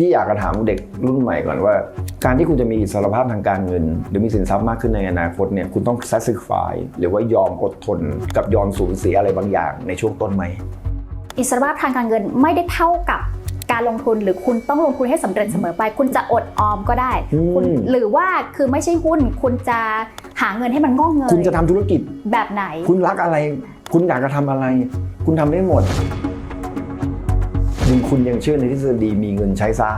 พี่อยากจะถามเด็กรุ่นใหม่ก่อนว่า การที่คุณจะมีอิสรภาพทางการเงิน หรือมีสินทรัพย์มากขึ้นในอนาคตเนี่ยคุณต้อง sacrifice หรือว่ายอมอดทน กับยอมสูญเสียอะไรบางอย่างในช่วงต้นไหมอิสรภาพทางการเงินไม่ได้เท่ากับการลงทุนหรือคุณต้องลงทุนให้สำเร็จเสมอไป คุณจะอดออมก็ได้อืมคุณหรือว่าคือไม่ใช่หุ้น คุณจะหาเงินให้มันงอกเงยคุณจะทำธุรกิจแบบไหน คุณรักอะไร คุณอยากจะทำอะไร คุณทำได้หมด ยังคุณยังเชื่อในทฤษฎีมีเงินใช้ซะ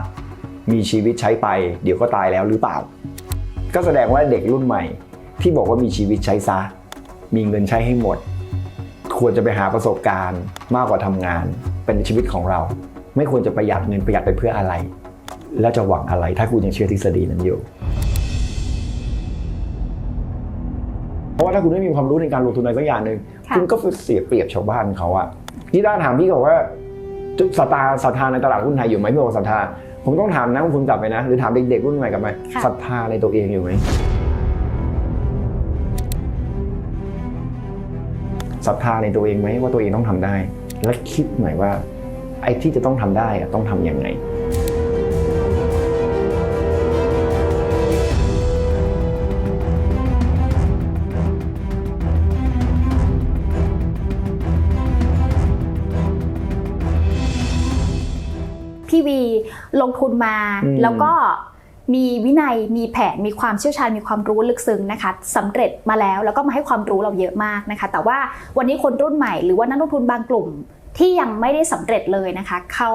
มีชีวิตใช้ไป เดี๋ยวก็ตายแล้วหรือเปล่า ก็แสดงว่าเด็กรุ่นใหม่ ที่บอกว่ามีชีวิตใช้ซะ มีเงินใช้ให้หมด ควรจะไปหาประสบการณ์มากกว่าทำงาน เป็นชีวิตของเรา ไม่ควรจะประหยัดเงินประหยัดไปเพื่ออะไร แล้วจะหวังอะไรถ้าคุณยังเชื่อทฤษฎีนั้นอยู่เพราะว่าถ้าคุณไม่มีความรู้ในการลงทุนอะไรสักอย่างหนึ่งค่ะคุณก็เสียเปรียบชาวบ้านเขาอะนี่ด้านถามพี่บอกว่า ศรัทธาศรัทธาในตลาดหุ้นไทยอยู่ไหมพี่บอกศรัทธาผมต้องถามนะคุณกลับไปนะ หรือถามเด็กๆรุ่นใหม่กลับไปค่ะศรัทธาในตัวเองอยู่ไหมศรัทธาในตัวเองไหมว่าตัวเองต้องทำได้ และคิดหน่อยว่าไอ้ที่จะต้องทำได้อะต้องทำยังไง พี่วีลงทุนมาอืมแล้วก็มีวินัยมีแผนมีความเชี่ยวชาญมีความรู้ลึกซึ้งนะคะสำเร็จมาแล้วแล้วก็มาให้ความรู้เราเยอะมากนะคะ แต่ว่าวันนี้คนรุ่นใหม่หรือว่านักลงทุนบางกลุ่มที่ยังไม่ได้สำเร็จเลยนะคะเขา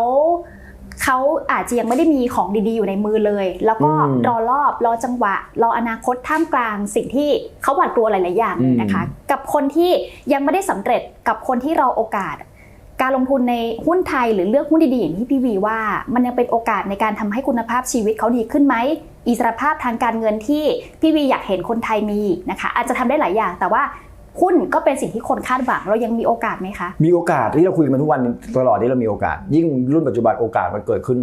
เขาอาจจะยังไม่ได้มีของดีๆอยู่ในมือเลย แล้วก็อืมรอรอบรอจังหวะ รออนาคตท่ามกลางสิ่งที่เขาหวาดกลัวหลายๆอย่างเลยนะคะ กับคนที่ยังไม่ได้สำเร็จกับคนที่รอโอกาส การลงทุนในหุ้นไทยหรือเลือกหุ้นดีๆอย่างที่พี่วีว่า มันยังเป็นโอกาสในการทำให้คุณภาพชีวิตเขาดีขึ้นไหมอิสรภาพทางการเงินที่พี่วีอยากเห็นคนไทยมีนะคะอาจจะทำได้หลายอย่าง แต่ว่าหุ้นก็เป็นสิ่งที่คนคาดหวังเรายังมีโอกาสไหมคะ มีโอกาสที่เราคุยกันมาทุกวันตลอดที่เรามีโอกาส ยิ่งรุ่นปัจจุบันโอกาสมันเกิดขึ้น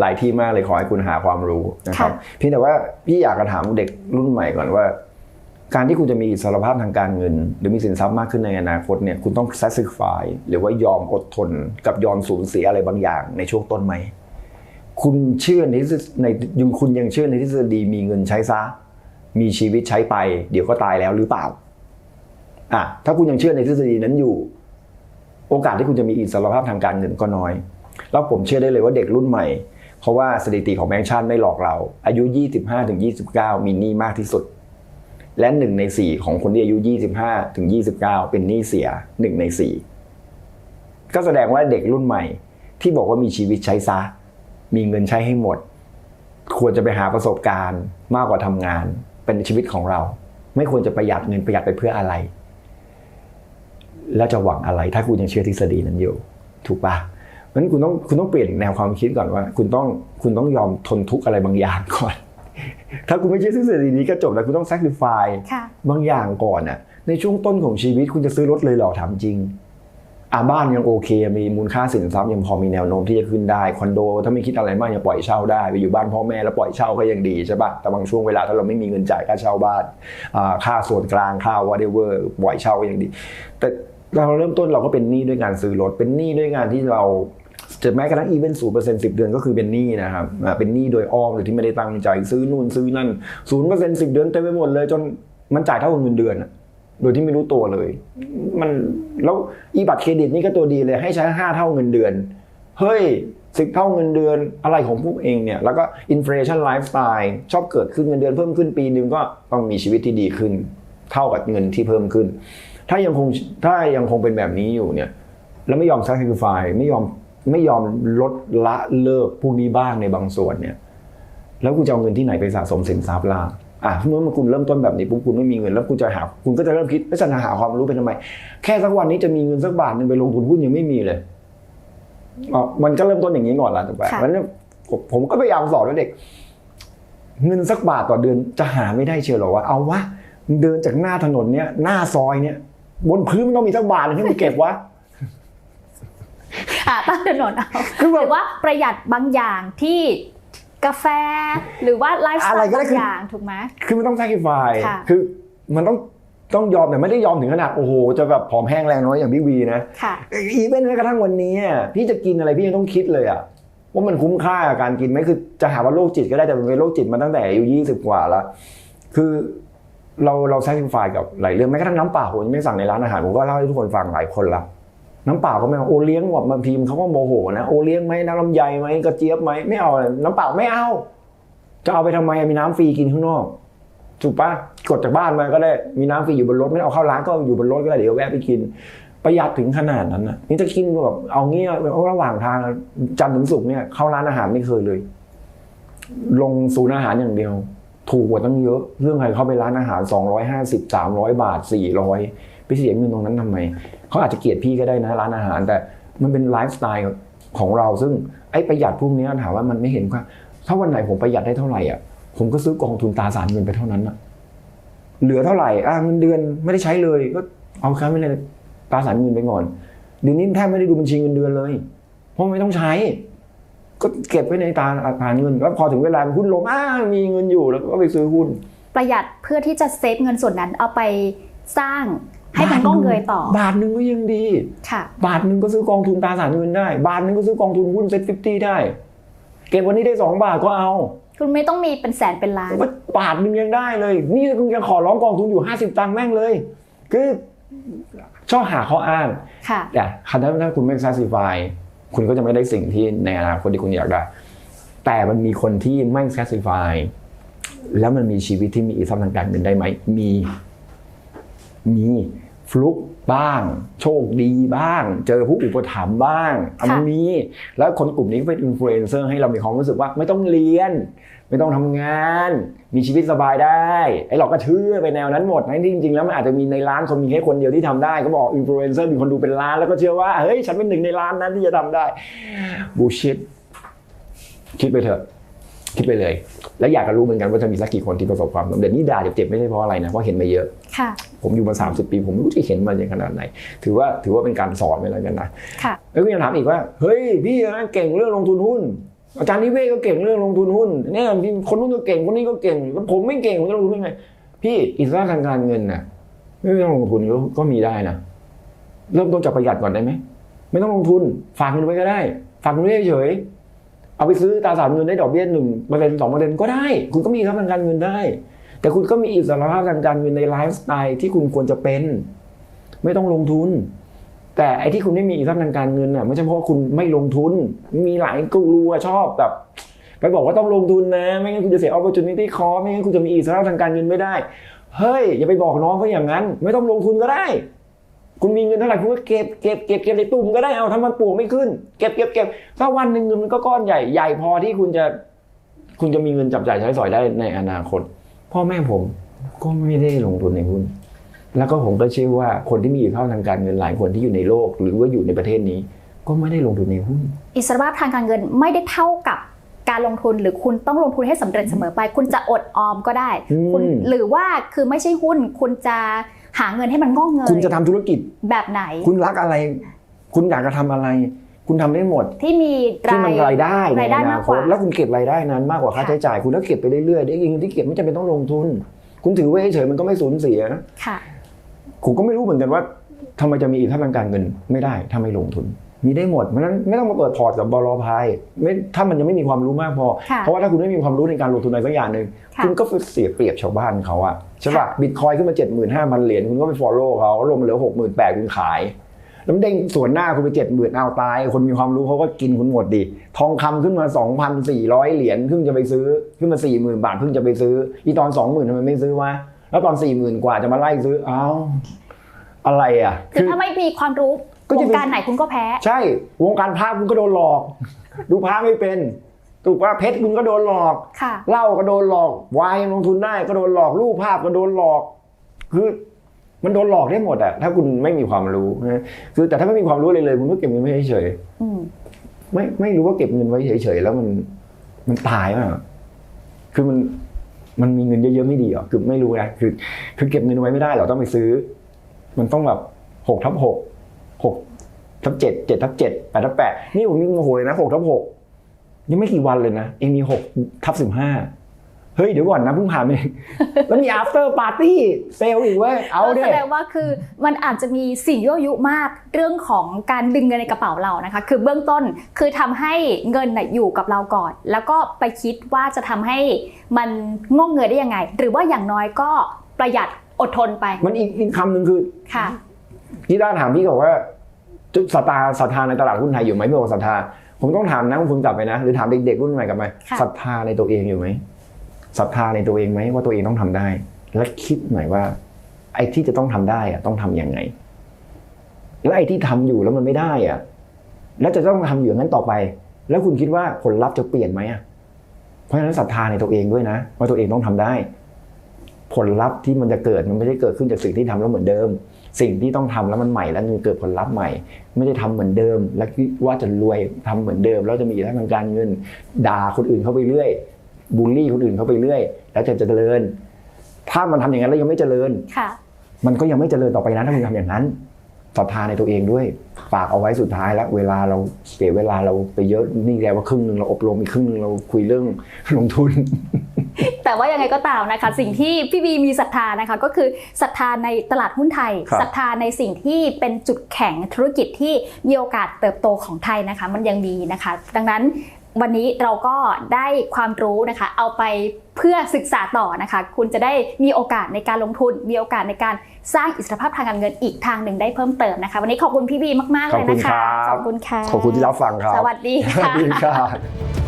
หลายที่มากเลยขอให้คุณหาความรู้นะครับค่ะเพียงแต่ว่าพี่อยากจะถามเด็กรุ่นใหม่ก่อนว่า การที่คุณจะมีอิสรภาพทางการเงิน หรือมีสินทรัพย์มากขึ้นในอนาคตเนี่ยคุณต้อง sacrifice หรือว่ายอมอดทน กับยอมสูญเสียอะไรบางอย่างในช่วงต้นไหมคุณเชื่อในในยังคุณยังเชื่อในทฤษฎีมีเงินใช้ซะ มีชีวิตใช้ไป เดี๋ยวก็ตายแล้วหรือเปล่าอะถ้าคุณยังเชื่อในทฤษฎีนั้นอยู่ โอกาสที่คุณจะมีอิสรภาพทางการเงินก็น้อย แล้วผมเชื่อได้เลยว่าเด็กรุ่นใหม่ เพราะว่าสถิติของแบงก์ชาติไม่หลอกเรา อายุ 25ถึง29 มีหนี้มากที่สุด และหนึ่งในสี่ของคนที่อายุ 25ถึง29 เป็นหนี้เสียหนึ่งในสี่ก็แสดงว่าเด็กรุ่นใหม่ ที่บอกว่ามีชีวิตใช้ซะ มีเงินใช้ให้หมด ควรจะไปหาประสบการณ์มากกว่าทำงาน เป็นชีวิตของเรา ไม่ควรจะประหยัดเงินประหยัดไปเพื่ออะไร แล้วจะหวังอะไร ถ้าคุณยังเชื่อทฤษฎีนั้นอยู่ ถูกปะเพราะนั้นคุณต้องคุณต้องเปลี่ยนแนวความคิดก่อนว่า คุณต้องคุณต้องยอมทนทุกข์อะไรบางอย่างก่อน ถ้าคุณไม่เชื่อทฤษฎีนี้ก็จบแล้วคุณต้อง sacrifice ค่ะบางอย่างก่อนน่ะ ในช่วงต้นของชีวิตคุณจะซื้อรถเลยเหรอถามจริงอ่าบ้านยังโอเค มีมูลค่าสินทรัพย์ยังพอมีแนวโน้มที่จะขึ้นได้คอนโด ถ้าไม่คิดอะไรมากยังปล่อยเช่าได้ไปอยู่บ้านพ่อแม่แล้วปล่อยเช่าก็ยังดีใช่ปะแต่บางช่วงเวลาถ้าเราไม่มีเงินจ่ายค่าเช่าบ้านอ่าค่าส่วนกลางค่า whatever ปล่อยเช่าก็ยังดี แต่เราเริ่มต้นเราก็เป็นหนี้ด้วยการซื้อรถเป็นหนี้ด้วยงานที่เรา จะแม้กระทั่งอีเวนต์ศูนย์เปอร์เซ็นต์สิบเดือนก็คือเป็นหนี้นะครับเป็นหนี้โดยอ้อมโดยที่ไม่ได้ตั้งใจซื้อนู่นซื้อนั่นศูนย์เปอร์เซ็นต์สิบเดือนเต็มไปหมดเลยจนมันจ่ายเท่ากับเงินเดือนโดยที่ไม่รู้ตัวเลย มันแล้วอีบัตรเครดิตนี่ก็ตัวดีเลยให้ใช้ห้าเท่าเงินเดือน เฮ้ยสิบเท่าเงินเดือนอะไรของพวกเองเนี่ย แล้วก็อินฟลชันไลฟ์สไตล์ชอบเกิดขึ้นเงินเดือนเพิ่มขึ้นปีนึงก็ต้องมีชีวิตที่ดีขึ้น เท่ากับเงินที่เพิ่มขึ้น ถ้ายังคงถ้ายังคงเป็นแบบนี้อยู่เนี่ย แล้วไม่ยอม sacrifice ไม่ยอม ไม่ยอมลดละเลิกพวกนี้บ้างในบางส่วนเนี่ย แล้วคุณจะเอาเงินที่ไหนไปสะสมสินทรัพย์ล่ะอะเมื่อคุณเริ่มต้นแบบนี้ปุ๊บคุณไม่มีเงินแล้วคุณจะหา คุณก็จะเริ่มคิดไม่ฉันจะหาความรู้ไปทำไม แค่สักวันนี้จะมีเงินสักบาทหนึ่งไปลงทุนหุ้นยังไม่มีเลยอ๋อมันก็เริ่มต้นอย่างนี้ก่อนละถูกไหมค่ะเพราะฉะนั้นผมผมก็พยายามสอนว่าเด็ก เงินสักบาทต่อเดือนจะหาไม่ได้เชียวหรอวะเอาวะมึงเดินจากหน้าถนนเนี้ยหน้าซอยเนี้ยบนพื้นมันต้องมีสักบาทหนึงที่มึงเก็บวะ อ่าตั้งถนนเอาคือแบบหรือว่าประหยัดบางอย่างที่กาแฟ หรือว่าไลฟ์สไตอะไรล์ก็ได้บางคืออย่างถูกไหมคือมันต้อง sacrifice ค่ะคือมันต้องต้องยอมแต่ไม่ได้ยอมถึงขนาดโอ้โหจะแบบผอมแห้งแรงน้อยอย่างพี่วีนะค่ะอีเวนต์แม้กระทั่งวันนี้อะพี่จะกินอะไรพี่ยังต้องคิดเลยอะว่ามันคุ้มค่ากับการกินไหมคือจะหาว่าโรคจิตก็ได้แต่มันเป็นโรคจิตมาตั้งแต่อายุยี่สิบกว่าแล้วคือเราเราแซงไฟกับหลายเรื่องแม้กระทั่งน้ำเปล่าผมยังไม่สั่งในร้านอาหารผมก็เล่าให้ทุกคนฟังหลายคนละ น้ำเปล่าก็ไม่เอาโอเลี้ยงแบบบางทีมเขาก็โมโหนะโอเลี้ยงไหมน้ำลำไยไหมกระเจี๊ยบไหมไม่เอาน้ำเปล่าไม่เอา จะเอาไปทำไมมีน้ำฟรีกินข้างนอกถูกปะกดจากบ้านมาก็ได้มีน้ำฟรีอยู่บนรถไม่เอาเข้าร้านก็อยู่บนรถก็ได้เดี๋ยวแวะไปกิน ประหยัดถึงขนาดนั้นนะนี่จะกินแบบเอางี้ระหว่างทางจันทร์ถึงศุกร์เนี่ยเข้าร้านอาหารไม่เคยเลย ลงศูนย์อาหารอย่างเดียว ถูกกว่าตั้งเยอะ เรื่องใครเข้าไปร้านอาหาร 250 300 บาท 400ไปเสียเงินตรงนั้นทำไม เขาอาจจะเกลียดพี่ก็ได้นะร้านอาหาร แต่มันเป็นไลฟ์สไตล์ของเราซึ่งไอ้ประหยัดพวกนี้ถามว่ามันไม่เห็นว่าถ้าวันไหนผมประหยัดได้เท่าไหร่อะผมก็ซื้อกองทุนตราสารเงินไปเท่านั้นอะเหลือเท่าไหร่อะเงินเดือนไม่ได้ใช้เลยก็เอาค้าไว้ในตราสารเงินไปก่อนเดี๋ยวนี้แทบไม่ได้ดูบัญชีเงินเดือนเลย เพราะไม่ต้องใช้ ก็เก็บไว้ในตราสารเงินแล้วพอถึงเวลาหุ้นลงอ้ามีเงินอยู่แล้วก็ไปซื้อหุ้น ประหยัดเพื่อที่จะเซฟเงินส่วนนั้นเอาไปสร้าง ให้มันก้องเงยต่อ บาทหนึ่งก็ยังดีค่ะ บาทหนึ่งก็ซื้อกองทุนตราสารเงินได้ บาทหนึ่งก็ซื้อกองทุนหุ้นเซ็ตฟิฟตี้ได้ เก็บวันนี้ได้สองบาทก็เอา คุณไม่ต้องมีเป็นแสนเป็นล้านบาทหนึ่งยังได้เลย นี่คุณยังขอร้องกองทุนอยู่ห้าสิบตังค์แม่งเลย คือชอบหาข้ออ้างค่ะแต่คันถ้าคุณไม่ satisfy คุณก็จะไม่ได้สิ่งที่ในอนาคตที่คุณอยากได้ แต่มันมีคนที่ไม่ satisfy แล้วมันมีชีวิตที่มีอิสระทางการเงินได้ไหมมี มีฟลุกบ้าง โชคดีบ้าง เจอผู้อุปถัมภ์บ้างอะมันมีแล้วคนกลุ่มนี้ก็เป็นอินฟลูเอนเซอร์ให้เรามีความรู้สึกว่าไม่ต้องเรียน ไม่ต้องทำงาน มีชีวิตสบายได้ไอ้เราก็เชื่อไปแนวนั้นหมดนะที่จริงๆ แล้วมันอาจจะมีในร้านคนมีแค่คนเดียวที่ทำได้ก็บอกอินฟลูเอนเซอร์มีคนดูเป็นล้านแล้วก็เชื่อว่าเฮ้ยฉันเป็นหนึ่งในล้านนั้นที่จะทำได้บูชิดคิดไปเถอะ คิดไปเลย แล้วอยากจะรู้เหมือนกันว่าจะมีสักกี่คนที่ประสบความสำเร็จนี่ด่าเจ็บๆไม่ใช่เพราะอะไรนะเพราะเห็นมาเยอะค่ะผมอยู่มา 30 ปี ผมไม่รู้จะเห็นมาอย่างขนาดไหน ถือว่าถือว่าเป็นการสอนไปแล้วกันนะค่ะแล้วก็ยังถามอีกว่าเฮ้ยพี่นะเก่งเรื่องลงทุนหุ้นอาจารย์นิเวศก็เก่งเรื่องลงทุนหุ้นเนี่ยพี่คนนู้นก็เก่งคนนี้ก็เก่งแล้วผมไม่เก่งผมจะลงทุนยังไงพี่อิสระทางการเงินน่ะไม่ต้องลงทุนก็ก็มีได้นะเริ่มต้นจากประหยัดก่อนได้ไหมไม่ต้องลงทุน ฝากเงินไว้ก็ได้ ฝากเงินไว้เฉยๆ เอาไปซื้อตราสารเงินได้ดอกเบี้ยหนึ่งเปอร์เซ็นต์สองเปอร์เซ็นต์ก็ได้ คุณก็มีอิสระทางการเงินได้ แต่คุณก็มีอิสระภาพทางการเงินในไลฟ์สไตล์ที่คุณควรจะเป็น ไม่ต้องลงทุน แต่ไอ้ที่คุณไม่มีอิสระทางการเงินน่ะไม่ใช่เพราะคุณไม่ลงทุน มีหลายกูรูชอบแบบไปบอกว่าต้องลงทุนนะ ไม่งั้นคุณจะเสีย opportunity cost ไม่งั้นคุณจะมีอิสระทางการเงินไม่ได้ เฮ้ยอย่าไปบอกน้องเขาอย่างนั้น ไม่ต้องลงทุนก็ได้ คุณมีเงินเท่าไหร่คุณก็เก็บเก็บเก็บเก็บในตุ่มก็ได้เอาถ้ามันปลูกไม่ขึ้น เก็บเก็บเก็บถ้าวันหนึ่งเงินมันก็ก้อนใหญ่ใหญ่พอที่คุณจะ คุณจะมีเงินจับจ่ายใช้สอยได้ในอนาคต พ่อแม่ผมก็ไม่ได้ลงทุนในหุ้นแล้วก็ผมก็เชื่อว่าคนที่มีอิทธิพลทางการเงินหลายคนที่อยู่ในโลก หรือว่าอยู่ในประเทศนี้ ก็ไม่ได้ลงทุนในหุ้นอิสรภาพทางการเงินไม่ได้เท่ากับการลงทุนหรือคุณต้องลงทุนให้สำเร็จเสมอไป คุณจะอดออมก็ได้อืมคุณหรือว่าคือไม่ใช่หุ้นคุณจะ หาเงินให้มันงอกเงคุณยจะทำธุรกิจแบบไหน คุณรักอะไร คุณอยากจะทำอะไร คุณทำได้หมด ที่มีที่มันรายได้ในรายได้อมานาคกกตว่าแล้วคุณเก็บรายได้นั้นมากกว่าค่าค่ะใช้จ่าย คุณก็เก็บไปเรื่อยๆได้เงินที่เก็บไม่จำเป็นต้องลงทุน คุณถือไว้เฉยๆมันก็ไม่สูญเสียค่ะผมก็ไม่รู้เหมือนกันว่าทำไมจะมีอิทธิพลทางการเงินไม่ได้ถ้าไม่ลงทุน มีได้หมดเพราะฉะนั้นไม่ต้องมาเปิดพอร์ตกับบลพายไม่ถ้ามันยังไม่มีความรู้มากพอค่ะเพราะว่าถ้าคุณไม่มีความรู้ในการลงทุนอะไรสักอย่างหนึ่งค่ะคุณก็เสียเปรียบชาวบ้านเขาอะใช่ป่ะค่ะบิตคอยขึ้นมาเจ็ดหมื่นห้าพันเหรียญคุณก็ไปฟอลโล่เขาลงมาเหลือหกหมื่นแปดคุณขายแล้วมันเด้งส่วนหน้าคุณไปเจ็ดหมื่นเอาตาย คนมีความรู้เขาก็กินคุณหมดดิทองคำขึ้นมาสองพันสี่ร้อยเหรียญเพิ่งจะไปซื้อขึ้นมาสี่หมื่นบาทเพิ่งจะไปซื้อ อีตอนสองหมื่นทำไมไม่ซื้อวะแล้วตอนสี่หมื่นกว่าจะมาไล่ซื้อเอ้าอะไรอะ คือถ้าไม่มีความรู้ ก็วจะงเป็นการไหนคุณก็แพ้ ใช่ วงการพระคุณก็โดนหลอก ดูพระไม่เป็น ถูกว่าเพชรคุณก็โดนหลอก ค่ะ เหล้าก็โดนหลอกวายยังลงทุนได้ก็โดนหลอกรูปภาพก็โดนหลอก คือ มันโดนหลอกได้หมดอะถ้าคุณไม่มีความรู้นะคือแต่ถ้าไม่มีความรู้เลยเลยคุณก็เก็บเงินไว้เฉยอืมๆไม่ไม่รู้ว่าเก็บเงินไว้เฉยๆแล้วมันมันตายมากคือมันมันมีเงินเยอะๆไม่ดีเหรอคือไม่รู้นะคือ คือเก็บเงินไว้ไม่ได้เราต้องไปซื้อ มันต้องแบบหกทับหก หกทับเจ็ดเจ็ดทับเจ็ดแปดทับแปดนี่ผมยังโมโหเลยนะหกทับหกยังไม่กี่วันเลยนะเองมีหกทับสิบห้าเฮ้ยเดี๋ยวก่อนนะเพิ่งผ่านไปแล้วมี after party เซลอีกเว้ยเอาก็เด้แสดงว่าคือมันอาจจะมีสิ่งยั่วยุมากเรื่องของการดึงเงินในกระเป๋าเรานะคะ คือเบื้องต้นคือทำให้เงินน่ะอยู่กับเราก่อน แล้วก็ไปคิดว่าจะทำให้มันงอกเงยได้ยังไง หรือว่าอย่างน้อยก็ประหยัดอดทนไป มันอีกอีกคำหนึ่งคือค่ะ พี่ต้าถามพี่บอกว่าจุดศรัทธาศรัทธาในตลาดหุ้นไทยอยู่ไหมพี่บอกศรัทธาผมต้องถามนะคุณกลับไปนะ หรือถามเด็กๆรุ่นใหม่กลับไปค่ะศรัทธาในตัวเองอยู่ไหมศรัทธาในตัวเองไหมว่าตัวเองต้องทำได้ และคิดหน่อยว่า ไอ้ที่จะต้องทำได้อะต้องทำยังไง แล้วไอ้ที่ทำอยู่แล้วมันไม่ได้อะแล้วจะต้องทำอยู่อย่างนั้นต่อไป แล้วคุณคิดว่าผลลัพธ์จะเปลี่ยนไหมอะเพราะฉะนั้นศรัทธาในตัวเองด้วยนะว่าตัวเองต้องทำได้ ผลลัพธ์ที่มันจะเกิดมันไม่ได้เกิดขึ้นจากสิ่งที่ทำแล้วเหมือนเดิม สิ่งที่ต้องทำแล้วมันใหม่แล้วมันเกิดผลลัพธ์ใหม่ ไม่ได้ทำเหมือนเดิม แล้วคิดว่าจะรวยทำเหมือนเดิม แล้วจะมีทางการเงินด่าคนอื่นเข้าไปเรื่อยบูลลี่คนอื่นเข้าไปเรื่อย แล้วจะเจริญ ถ้ามันทำอย่างนั้นแล้วยังไม่เจริญค่ะมันก็ยังไม่เจริญต่อไปนะถ้ามึงทำอย่างนั้น ศรัทธาในตัวเองด้วยฝากเอาไว้สุดท้ายแล้วเวลาเราเสียเวลาเราไปเยอะนี่แกว่าครึ่งหนึ่งเราอบรมอีกครึ่งหนึ่งเราคุยเรื่องลงทุน แต่ว่ายังไงก็ตามนะคะ สิ่งที่พี่บีมีศรัทธานะคะก็คือศรัทธาในตลาดหุ้นไทยครับศรัทธาในสิ่งที่เป็นจุดแข็งธุรกิจที่มีโอกาสเติบโตของไทยนะคะ มันยังมีนะคะ ดังนั้น วันนี้เราก็ได้ความรู้นะคะ เอาไปเพื่อศึกษาต่อนะคะ คุณจะได้มีโอกาสในการลงทุน มีโอกาสในการสร้างอิสรภาพทางการเงินอีกทางหนึ่งได้เพิ่มเติมนะคะ วันนี้ขอบคุณพี่บีมากๆเลยนะคะขอบคุณครับขอบคุณค่ะขอบคุณที่รับฟังครับสวัสดีสวัค่ะสดีครับ